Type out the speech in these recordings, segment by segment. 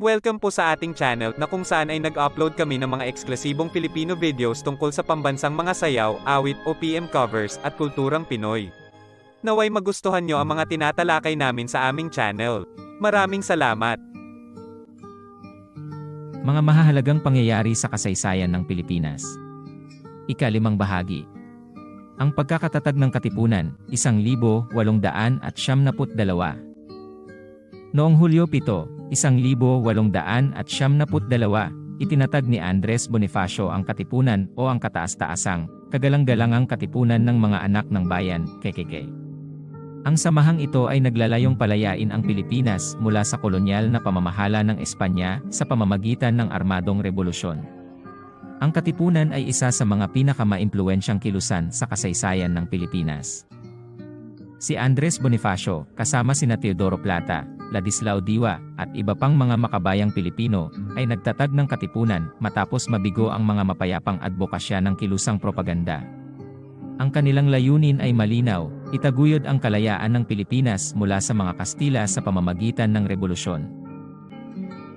Welcome po sa ating channel na kung saan ay nag-upload kami ng mga eksklusibong Filipino videos tungkol sa pambansang mga sayaw, awit o PM covers at kulturang Pinoy. Naway magustuhan nyo ang mga tinatalakay namin sa aming channel. Maraming salamat! Mga mahahalagang pangyayari sa kasaysayan ng Pilipinas. Ikalimang bahagi. Ang pagkakatatag ng Katipunan, 1,800 at siyam naput dalawa. Noong Hulyo 7, 1,800 at siyam naput dalawa, itinatag ni Andres Bonifacio ang Katipunan o ang kataas-taasang, kagalang-galangang Katipunan ng mga anak ng bayan, KKK. Ang samahang ito ay naglalayong palayain ang Pilipinas mula sa kolonyal na pamamahala ng Espanya sa pamamagitan ng armadong revolusyon. Ang Katipunan ay isa sa mga pinakamaimpluwensyang kilusan sa kasaysayan ng Pilipinas. Si Andres Bonifacio, kasama sina Teodoro Plata, Ladislao Diwa, at iba pang mga makabayang Pilipino, ay nagtatag ng Katipunan matapos mabigo ang mga mapayapang advokasya ng kilusang propaganda. Ang kanilang layunin ay malinaw, itaguyod ang kalayaan ng Pilipinas mula sa mga Kastila sa pamamagitan ng revolusyon.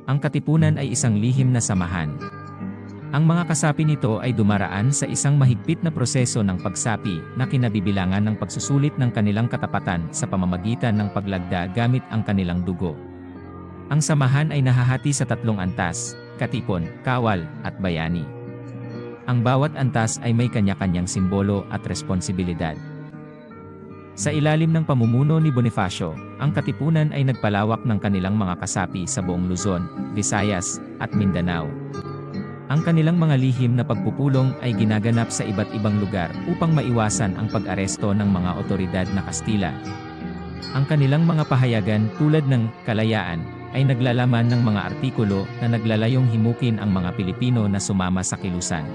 Ang Katipunan ay isang lihim na samahan. Ang mga kasapi nito ay dumaraan sa isang mahigpit na proseso ng pagsapi na kinabibilangan ng pagsusulit ng kanilang katapatan sa pamamagitan ng paglagda gamit ang kanilang dugo. Ang samahan ay nahahati sa tatlong antas, katipon, kawal, at bayani. Ang bawat antas ay may kanya-kanyang simbolo at responsibilidad. Sa ilalim ng pamumuno ni Bonifacio, ang Katipunan ay nagpalawak ng kanilang mga kasapi sa buong Luzon, Visayas, at Mindanao. Ang kanilang mga lihim na pagpupulong ay ginaganap sa iba't ibang lugar upang maiwasan ang pag-aresto ng mga otoridad na Kastila. Ang kanilang mga pahayagan tulad ng kalayaan ay naglalaman ng mga artikulo na naglalayong himukin ang mga Pilipino na sumama sa kilusan.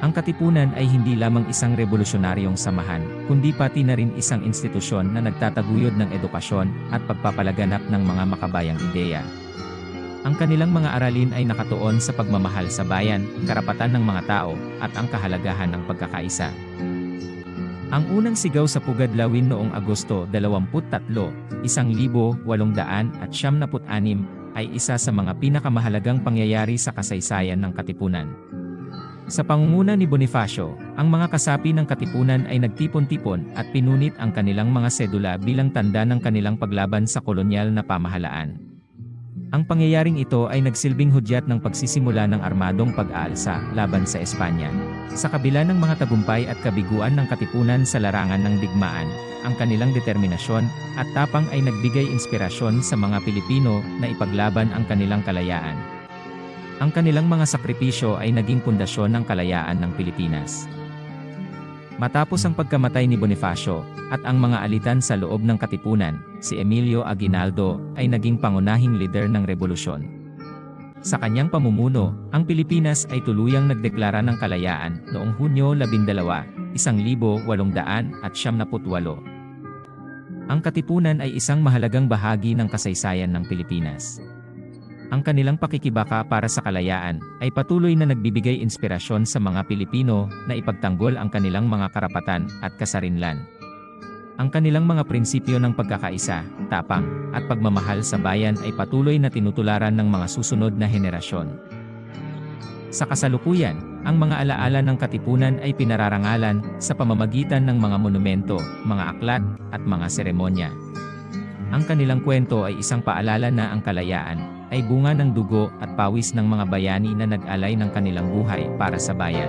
Ang Katipunan ay hindi lamang isang revolusyonaryong samahan, kundi pati na rin isang institusyon na nagtataguyod ng edukasyon at pagpapalaganap ng mga makabayang ideya. Ang kanilang mga aralin ay nakatuon sa pagmamahal sa bayan, karapatan ng mga tao, at ang kahalagahan ng pagkakaisa. Ang unang sigaw sa Pugadlawin noong Agosto 23, 1800 at 76 ay isa sa mga pinakamahalagang pangyayari sa kasaysayan ng Katipunan. Sa pangunguna ni Bonifacio, ang mga kasapi ng Katipunan ay nagtipon-tipon at pinunit ang kanilang mga sedula bilang tanda ng kanilang paglaban sa kolonyal na pamahalaan. Ang pangyayaring ito ay nagsilbing hudyat ng pagsisimula ng armadong pag-aalsa laban sa Espanya. Sa kabila ng mga tagumpay at kabiguan ng katipunan sa larangan ng digmaan, ang kanilang determinasyon at tapang ay nagbigay inspirasyon sa mga Pilipino na ipaglaban ang kanilang kalayaan. Ang kanilang mga sakripisyo ay naging pundasyon ng kalayaan ng Pilipinas. Matapos ang pagkamatay ni Bonifacio at ang mga alitan sa loob ng katipunan, si Emilio Aguinaldo ay naging pangunahing lider ng revolusyon. Sa kanyang pamumuno, ang Pilipinas ay tuluyang nagdeklara ng kalayaan noong Hunyo 12, 1878. Ang katipunan ay isang mahalagang bahagi ng kasaysayan ng Pilipinas. Ang kanilang pakikibaka para sa kalayaan ay patuloy na nagbibigay inspirasyon sa mga Pilipino na ipagtanggol ang kanilang mga karapatan at kasarinlan. Ang kanilang mga prinsipyo ng pagkakaisa, tapang, at pagmamahal sa bayan ay patuloy na tinutularan ng mga susunod na henerasyon. Sa kasalukuyan, ang mga alaala ng katipunan ay pinararangalan sa pamamagitan ng mga monumento, mga aklat, at mga seremonya. Ang kanilang kwento ay isang paalala na ang kalayaan ay bunga ng dugo at pawis ng mga bayani na nag-alay ng kanilang buhay para sa bayan.